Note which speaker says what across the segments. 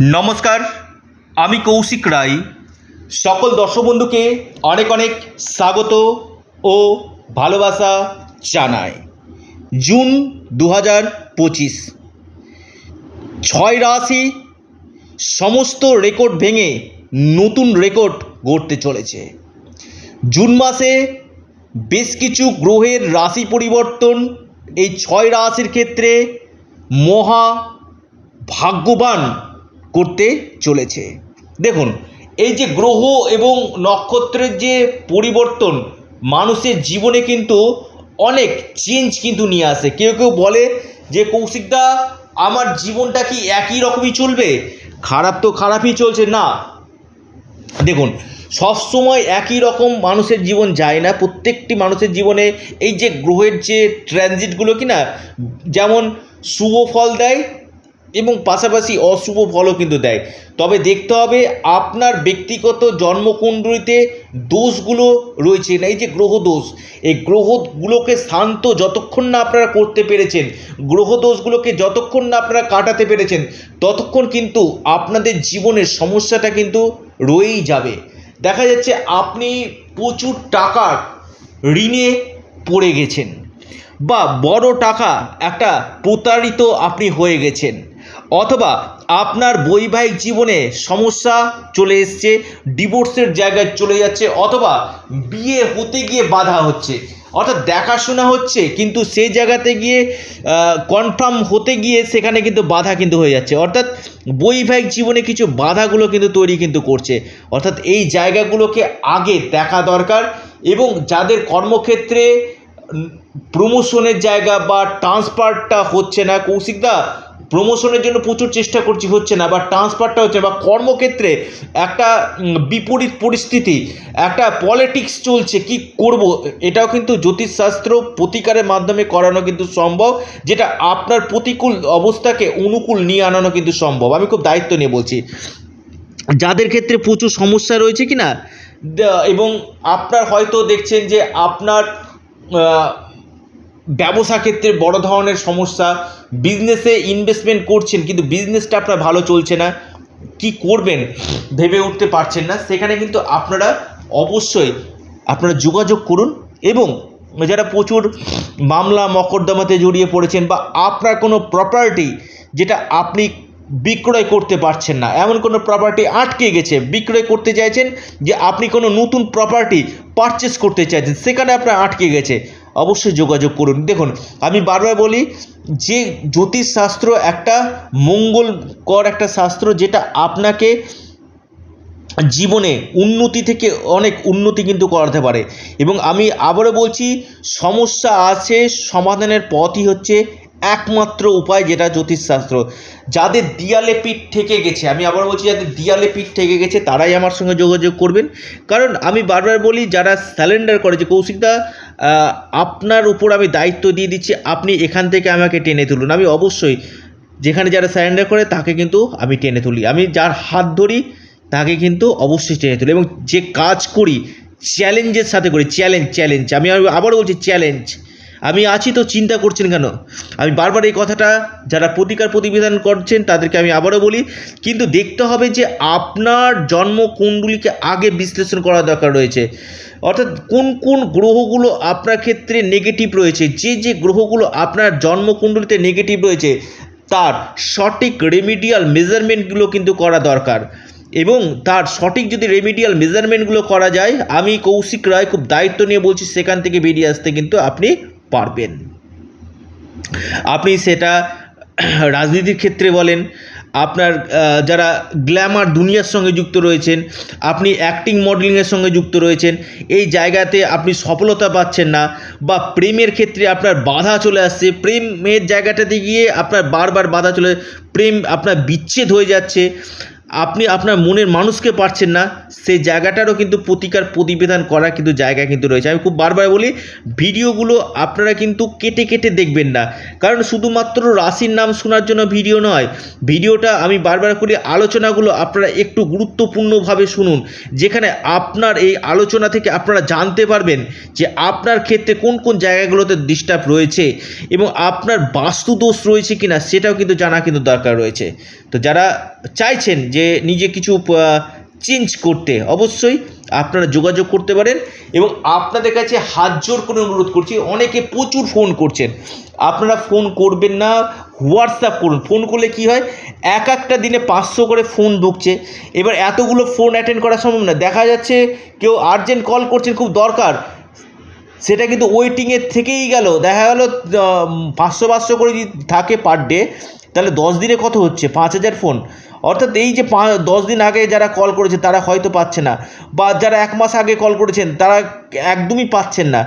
Speaker 1: নমস্কার, আমি কৌশিক রায়। সকল দর্শক বন্ধুকে অনেক অনেক স্বাগত ও ভালোবাসা জানাই। জুন দু হাজার পঁচিশ। ছয় রাশি সমস্ত রেকর্ড ভেঙে নতুন রেকর্ড গড়তে চলেছে। জুন মাসে বেশ কিছু গ্রহের রাশি পরিবর্তন এই ছয় রাশির ক্ষেত্রে মহা ভাগ্যবান করতে চলেছে। দেখুন, এই যে গ্রহ এবং নক্ষত্রের যে পরিবর্তন, মানুষের জীবনে কিন্তু অনেক চেঞ্জ কিন্তু নিয়ে আসে। কেউ কেউ বলে যে কৌশিকদা আমার জীবনটা কি একই রকমই চলবে? খারাপ তো খারাপই চলছে, না। দেখুন, সব সময় একই রকম মানুষের জীবন যায় না। প্রত্যেকটি মানুষের জীবনে এই যে গ্রহের যে ট্রানজিটগুলো কি না, যেমন শুভ ফল দেয় এবং পাশাপাশি অশুভ ফলও কিন্তু দেয়। তবে দেখতে হবে আপনার ব্যক্তিগত জন্মকুণ্ডলিতে দোষগুলো রয়েছে। না এই যে গ্রহ দোষ, এই গ্রহগুলোকে শান্ত যতক্ষণ না আপনারা করতে পেরেছেন, গ্রহ দোষগুলোকে যতক্ষণ না আপনারা কাটাতে পেরেছেন, ততক্ষণ কিন্তু আপনাদের জীবনের সমস্যাটা কিন্তু রয়েই যাবে। দেখা যাচ্ছে আপনি প্রচুর টাকার ঋণে পড়ে গেছেন বা বড় টাকা একটা প্রতারিত আপনি হয়ে গেছেন। অথবা আপনার বৈবাহিক জীবনে সমস্যা চলে এসছে ডিভোর্সের জায়গায় চলে যাচ্ছে অথবা বিয়ে হতে গিয়ে বাধা হচ্ছে। অর্থাৎ দেখাশোনা হচ্ছে, কিন্তু সেই জায়গাতে গিয়ে কনফার্ম হতে গিয়ে সেখানে কিন্তু বাধা কিন্তু হয়ে যাচ্ছে। অর্থাৎ বৈবাহিক জীবনে কিছু বাধাগুলো কিন্তু তৈরি কিন্তু করছে। অর্থাৎ এই জায়গাগুলোকে আগে দেখা দরকার এবং যাদের কর্মক্ষেত্রে প্রমোশনের জায়গা বা ট্রান্সফারটা হচ্ছে না, কৌশিকদা প্রমোশনের জন্য প্রচুর চেষ্টা করছি, হচ্ছে না, বা ট্রান্সফারটা হচ্ছে, বা কর্মক্ষেত্রে একটা বিপরীত পরিস্থিতি, একটা পলিটিক্স চলছে, কি করব? এটাও কিন্তু জ্যোতিষশাস্ত্র প্রতিকারের মাধ্যমে করানো কিন্তু সম্ভব, যেটা আপনার প্রতিকূল অবস্থাকে অনুকূল নিয়ে আনানো কিন্তু সম্ভব। আমি খুব দায়িত্ব নিয়ে বলছি। যাদের ক্ষেত্রে প্রচুর সমস্যা রয়েছে কি না এবং আপনার হয়তো দেখছেন যে আপনার ব্যবসা ক্ষেত্রে বড় ধরনের সমস্যা। বিজনেসে ইনভেস্টমেন্ট করছেন, কিন্তু বিজনেসটা আপনার ভালো চলছে না। কি করবেন ভেবে উঠতে পারছেন না। সেখানে কিন্তু আপনারা অবশ্যই আপনারা যোগাযোগ করুন এবং যারা প্রচুর মামলা, মকদ্দমাতে জড়িয়ে পড়েছেন বা আপনার কোনো প্রপার্টি যেটা আপনি বিক্রয় করতে পারছেন না, এমন কোনো প্রপার্টি আটকে গেছে, বিক্রয় করতে চাইছেন যে আপনি কোনো নতুন প্রপার্টি পারচেস করতে চাইছেন, সেখানে আপনার আটকে গেছে। অবশ্যই যোগাযোগ করুন। দেখুন, আমি বারবার বলি যে জ্যোতিষশাস্ত্র একটা মঙ্গলকর একটা শাস্ত্র যেটা আপনাকে জীবনে উন্নতি থেকে অনেক উন্নতি কিন্তু করাতে পারে। এবং আমি আবারও বলছি, সমস্যা আছে, সমাধানের পথই হচ্ছে একমাত্র উপায় যেটা জ্যোতিষশাস্ত্র। যাদের দিয়ালে পিঠ থেকে গেছে, আমি আবার বলছি, যাদের দিয়ালে পিঠ থেকে গেছে, তারাই আমার সঙ্গে যোগাযোগ করবেন। কারণ আমি বারবার বলি, যারা স্যালেন্ডার করে, যে কৌশিকদা আপনার উপর আমি দায়িত্ব দিয়ে দিচ্ছি, আপনি এখান থেকে আমাকে টেনে তুলুন। আমি অবশ্যই, যেখানে যারা স্যালেন্ডার করে, তাকে কিন্তু আমি টেনে তুলি। আমি যার হাত ধরি, তাকে কিন্তু অবশ্যই টেনে তুলি। এবং যে কাজ করি, চ্যালেঞ্জের সাথে করি, চ্যালেঞ্জ চ্যালেঞ্জ। আমি আবারও বলছি, চ্যালেঞ্জ। আমি আছি তো চিন্তা করছেন কেন? আমি বারবার এই কথাটা যারা প্রতিকার প্রতিবিধান করছেন তাদেরকে আমি আবারও বলি, কিন্তু দেখতে হবে যে আপনার জন্মকুণ্ডলীকে আগে বিশ্লেষণ করা দরকার রয়েছে। অর্থাৎ কোন কোন গ্রহগুলো আপনার ক্ষেত্রে নেগেটিভ রয়েছে, যে যে গ্রহগুলো আপনার জন্মকুণ্ডলিতে নেগেটিভ রয়েছে, তার সঠিক রেমিডিয়াল মেজারমেন্টগুলো কিন্তু করা দরকার। এবং তার সঠিক যদি রেমিডিয়াল মেজারমেন্টগুলো করা যায়, আমি কৌশিক রায় খুব দায়িত্ব নিয়ে বলছি, সেখান থেকে বেরিয়ে আসতে কিন্তু আপনি পারবেন। আপনি সেটা রাজনীতির ক্ষেত্রে বলেন, আপনার যারা গ্ল্যামার দুনিয়ার সঙ্গে যুক্ত রয়েছেন, আপনি অ্যাক্টিং মডেলিংয়ের সঙ্গে যুক্ত রয়েছেন, এই জায়গাতে আপনি সফলতা পাচ্ছেন না বা প্রেমের ক্ষেত্রে আপনার বাধা চলে আসছে, প্রেমের জায়গাটাতে গিয়ে আপনার বারবার বাধা চলে, প্রেম আপনার বিচ্ছেদ হয়ে যাচ্ছে। আপনি আপনার মনের মানুষকে পারছেন না, সেই জায়গাটারও কিন্তু প্রতিকার, প্রতিবেদন করার কিন্তু জায়গা কিন্তু রয়েছে। আমি খুব বারবার বলি, ভিডিওগুলো আপনারা কিন্তু কেটে কেটে দেখবেন না। কারণ শুধুমাত্র রাশির নাম শোনার জন্য ভিডিও নয়, ভিডিওটা আমি বারবার করি আলোচনাগুলো আপনারা একটু গুরুত্বপূর্ণভাবে শুনুন, যেখানে আপনার এই আলোচনা থেকে আপনারা জানতে পারবেন যে আপনার ক্ষেত্রে কোন কোন জায়গাগুলোতে ডিস্টার্ব রয়েছে এবং আপনার বাস্তুদোষ রয়েছে কিনা, সেটাও কিন্তু জানা কিন্তু দরকার রয়েছে। তো যারা চাইছেন যে নিজে কিছু চেঞ্জ করতে, অবশ্যই আপনারা যোগাযোগ করতে পারেন এবং আপনাদের কাছে হাত জোর করে অনুরোধ করছি, অনেকে প্রচুর ফোন করছেন। আপনারা ফোন করবেন না হোয়াটসঅ্যাপ করুন। ফোন করলে কি হয়? এক একটা দিনে পাঁচশো করে ফোন ঢুকছে। এবার এতগুলো ফোন অ্যাটেন্ড করা সম্ভব না। দেখা যাচ্ছে কেউ আর্জেন্ট কল করছেন, খুব দরকার। সেটা কিন্তু ওয়েটিংয়ের থেকেই গেল। দেখা গেল পাঁচশো পাঁচশো করে যদি থাকে পার ডে তাহলে দশ দিনে কত হচ্ছে? পাঁচ হাজার ফোন অর্থাৎ এই যে দশ দিন আগে যারা কল করেছে, তারা হয়তো পাচ্ছে না। বা যারা এক মাস আগে কল করেছেন, তারা একদমই পাচ্ছেন না।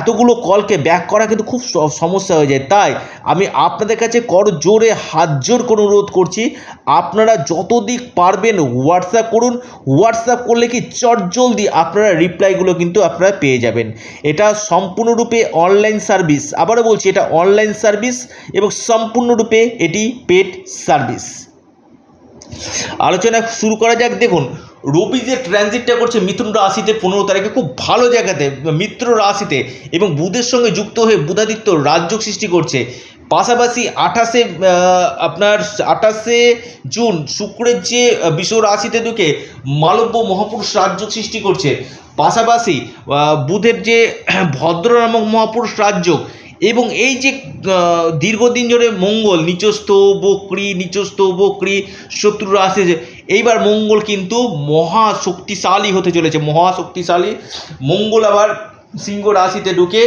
Speaker 1: এতগুলো কলকে ব্যাক করা কিন্তু খুব সমস্যা হয়ে যায়। তাই আমি আপনাদের কাছে কর জোরে হাত জোর করে অনুরোধ করছি, আপনারা যত দিক পারবেন হোয়াটসঅ্যাপ করুন। হোয়াটসঅ্যাপ করলে কি চটজলদি আপনারা রিপ্লাইগুলো কিন্তু আপনারা পেয়ে যাবেন। এটা সম্পূর্ণরূপে অনলাইন সার্ভিস আবারও বলছি, এটা অনলাইন সার্ভিস এবং সম্পূর্ণরূপে এটি পেড সার্ভিস আলোচনা শুরু করা যাক, দেখুন। রবি যে ট্রানজিটটা করছে মিথুন রাশিতে পনেরো তারিখে, খুব ভালো জায়গাতে, মিত্র রাশিতে এবং বুধের সঙ্গে যুক্ত হয়ে বুধাদিত্য রাজযোগ সৃষ্টি করছে। পাশাপাশি আঠাশে আপনার আঠাশে জুন শুক্রের যে বিশ্ব রাশিতে ঢুকে মালব্য মহাপুরুষ রাজ্য সৃষ্টি করছে। পাশাপাশি বুধের যে, ভদ্র নামক মহাপুরুষ রাজ্য এবং এই যে দীর্ঘদিন ধরে মঙ্গল, নিচস্থ, বক্রি নিচস্থ, বক্রি শত্রু রাশি যে- এইবার মঙ্গল কিন্তু মহা শক্তিশালী হতে চলেছে মহা শক্তিশালী মঙ্গল আবার সিংহ রাশিতে ঢুকে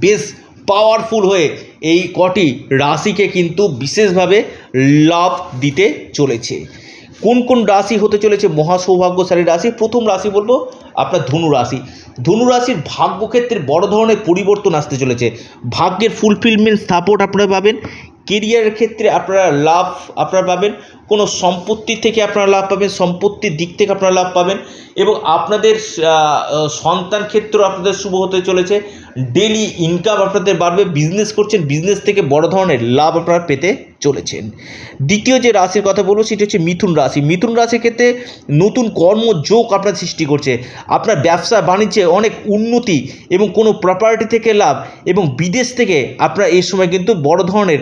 Speaker 1: বেশ পাওয়ারফুল হয়ে এই কটি রাশিকে কিন্তু বিশেষভাবে লাভ দিতে চলেছে। কোন কোন রাশি হতে চলেছে? মহা সৌভাগ্যশালী রাশি। প্রথম রাশি বলব আপনার ধনু রাশি। ধনু রাশির ভাগ্যক্ষেত্রে বড় ধরনের পরিবর্তন আসতে চলেছে। ভাগ্যের ফুলফিলমেন্ট সাপোর্ট আপনারা পাবেন। কেরিয়ারের ক্ষেত্রে আপনারা লাভ আপনারা পাবেন, কোনো সম্পত্তি থেকে আপনারা লাভ পাবেন, সম্পত্তির দিক থেকে আপনারা লাভ পাবেন এবং আপনাদের সন্তান ক্ষেত্র আপনাদের শুভ হতে চলেছে। ডেলি ইনকাম আপনাদের বাড়বে বিজনেস করছেন বিজনেস থেকে বড় ধরনের লাভ আপনারা পেতে চলেছেন। দ্বিতীয় যে রাশির কথা বলব, সেটি হচ্ছে মিথুন রাশি। মিথুন রাশির ক্ষেত্রে নতুন কর্মযোগ আপনার সৃষ্টি করছে। আপনার ব্যবসা, বাণিজ্যে, অনেক উন্নতি এবং কোনো প্রপার্টি থেকে লাভ এবং বিদেশ থেকে আপনারা এই সময় কিন্তু বড় ধরনের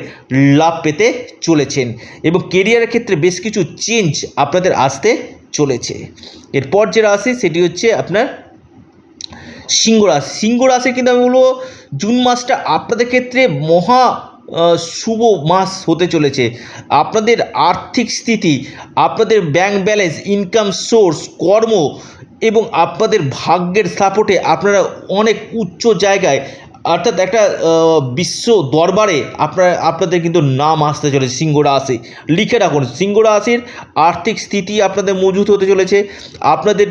Speaker 1: লাভ পেতে চলেছেন এবং কেরিয়ারের ক্ষেত্রে বেশ কিছু চেঞ্জ আপনাদের আসতে চলেছে। এরপর যেটা আসে সেটি হচ্ছে আপনার সিংহ রাশি। সিংহ রাশি কিন্তু আমি বলব, জুন মাসটা আপনাদের ক্ষেত্রে মহা শুভ মাস হতে চলেছে। আপনাদের আর্থিক স্থিতি, আপনাদের ব্যাংক ব্যালেন্স ইনকাম সোর্স কর্ম এবং আপনাদের ভাগ্যের সাপোর্টে আপনারা অনেক উচ্চ জায়গায় অর্থাৎ একটা বিশ্ব দরবারে আপনার, আপনাদের কিন্তু নাম আসতে চলেছে সিংহ লিখে রাখুন সিংহ আর্থিক স্থিতি আপনাদের মজুত হতে চলেছে। আপনাদের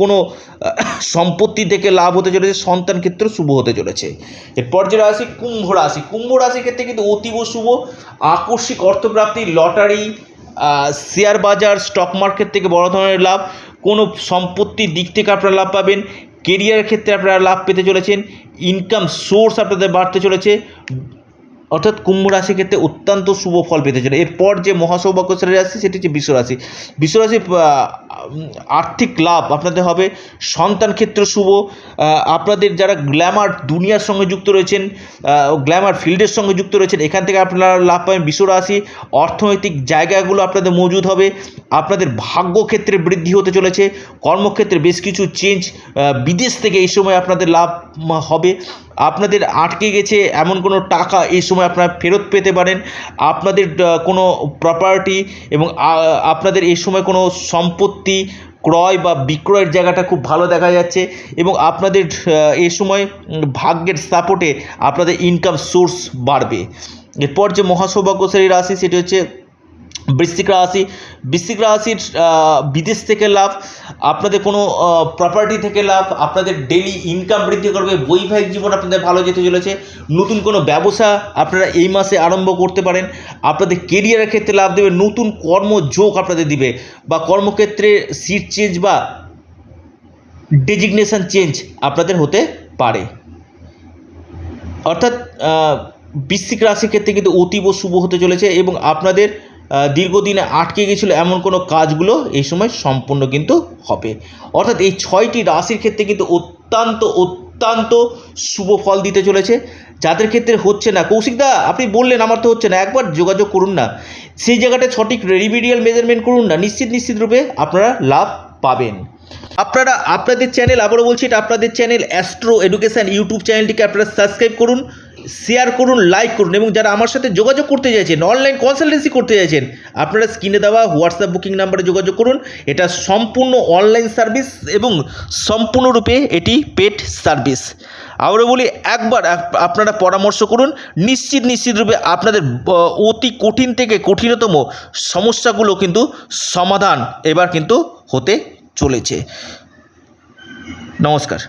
Speaker 1: কোনো, সম্পত্তি থেকে লাভ হতে চলেছে, সন্তান ক্ষেত্রে শুভ হতে চলেছে। এরপর যে রাশি, কুম্ভ রাশি। কুম্ভ রাশির ক্ষেত্রে কিন্তু অতীব শুভ। আকস্মিক অর্থপ্রাপ্তি, লটারি শেয়ার বাজার, স্টক মার্কেট থেকে বড় ধরনের লাভ। কোনো সম্পত্তির দিক থেকে আপনারা লাভ পাবেন। কেরিয়ার ক্ষেত্রে আপনারা লাভ পেতে চলেছেন ইনকাম সোর্স আপনাদের বাড়তে চলেছে অর্থাৎ কুম্ভ রাশির ক্ষেত্রে অত্যন্ত শুভ ফল পেতে চলে এরপর যে মহাসৌভাগ্যশালী রাশি, সেটি হচ্ছে বিশ্বরাশি বিশ্বরাশি আর্থিক লাভ আপনাদের হবে। সন্তান ক্ষেত্র শুভ। আপনাদের যারা গ্ল্যামার দুনিয়ার সঙ্গে যুক্ত রয়েছেন গ্ল্যামার ফিল্ডের সঙ্গে যুক্ত রয়েছেন, এখান থেকে আপনারা লাভ পাবেন বিশ্বরাশি অর্থনৈতিক জায়গাগুলো আপনাদের মজুদ হবে। আপনাদের ভাগ্য ক্ষেত্রে বৃদ্ধি হতে চলেছে। কর্মক্ষেত্রে বেশ কিছু চেঞ্জ বিদেশ থেকে এই সময় আপনাদের লাভ হবে। আপনাদের আটকে গেছে, এমন কোনো টাকা এই সময় আপনারা ফেরত পেতে পারেন। আপনাদের কোনো প্রপার্টি এবং আপনাদের এই সময় কোনো সম্পত্তি ক্রয় বা বিক্রয়ের জায়গাটা খুব ভালো দেখা যাচ্ছে এবং আপনাদের এ সময় ভাগ্যের সাপোর্টে আপনাদের ইনকাম সোর্স বাড়বে। এরপর যে মহাসৌভাগ্যশালী রাশি, সেটি হচ্ছে বৃশ্চিক রাশি, বৃশ্চিক রাশির বিদেশ থেকে লাভ, আপনাদের কোনো প্রপার্টি থেকে লাভ, আপনাদের ডেলি ইনকাম বৃদ্ধি করবে, বৈবাহিক জীবন আপনাদের ভালো যেতে চলেছে, নতুন কোনো ব্যবসা আপনারা এই মাসে আরম্ভ করতে পারেন, আপনাদের কেরিয়ারের ক্ষেত্রে লাভ দেবে, নতুন কর্মযোগ আপনাদের দিবে, বা কর্মক্ষেত্রে সিট চেঞ্জ বা ডেজিগনেশন চেঞ্জ আপনাদের হতে পারে। অর্থাৎ বৃশ্চিক রাশির ক্ষেত্রে কিন্তু অতীব শুভ হতে চলেছে এবং আপনাদের দীর্ঘদিনে আটকে গেছিল এমন কোনো কাজগুলো এই সময় সম্পূর্ণ কিন্তু হবে। অর্থাৎ এই ছয়টি রাশির ক্ষেত্রে কিন্তু অত্যন্ত অত্যন্ত শুভ ফল দিতে চলেছে। যাদের ক্ষেত্রে হচ্ছে না কৌশিকদা আপনি বললেন আমার তো হচ্ছে না, একবার যোগাযোগ করুন না। সেই জায়গাটা সঠিক রেডিমিডিয়াল মেজারমেন্ট করুন না, নিশ্চিত নিশ্চিত রূপে আপনারা লাভ পাবেন। আপনারা, আপনাদের চ্যানেল আবারও বলছি, এটা আপনাদের চ্যানেল অ্যাস্ট্রো এডুকেশান ইউটিউব চ্যানেলটিকে আপনারা সাবস্ক্রাইব করুন। শেয়ার করুন লাইক করুন এবং যারা আমার সাথে যোগাযোগ করতে চাইছেন অনলাইন কনসালটেন্সি করতে চাইছেন, আপনারা স্ক্রিনে দেওয়া হোয়াটসঅ্যাপ বুকিং নাম্বারে যোগাযোগ করুন। এটা সম্পূর্ণ অনলাইন সার্ভিস এবং সম্পূর্ণরূপে এটি পেড সার্ভিস আবারও বলি, একবার আপনারা পরামর্শ করুন, নিশ্চিত নিশ্চিত রূপে আপনাদের অতি কঠিন থেকে কঠিনতম সমস্যাগুলো কিন্তু সমাধান এবার কিন্তু হতে চলেছে। নমস্কার।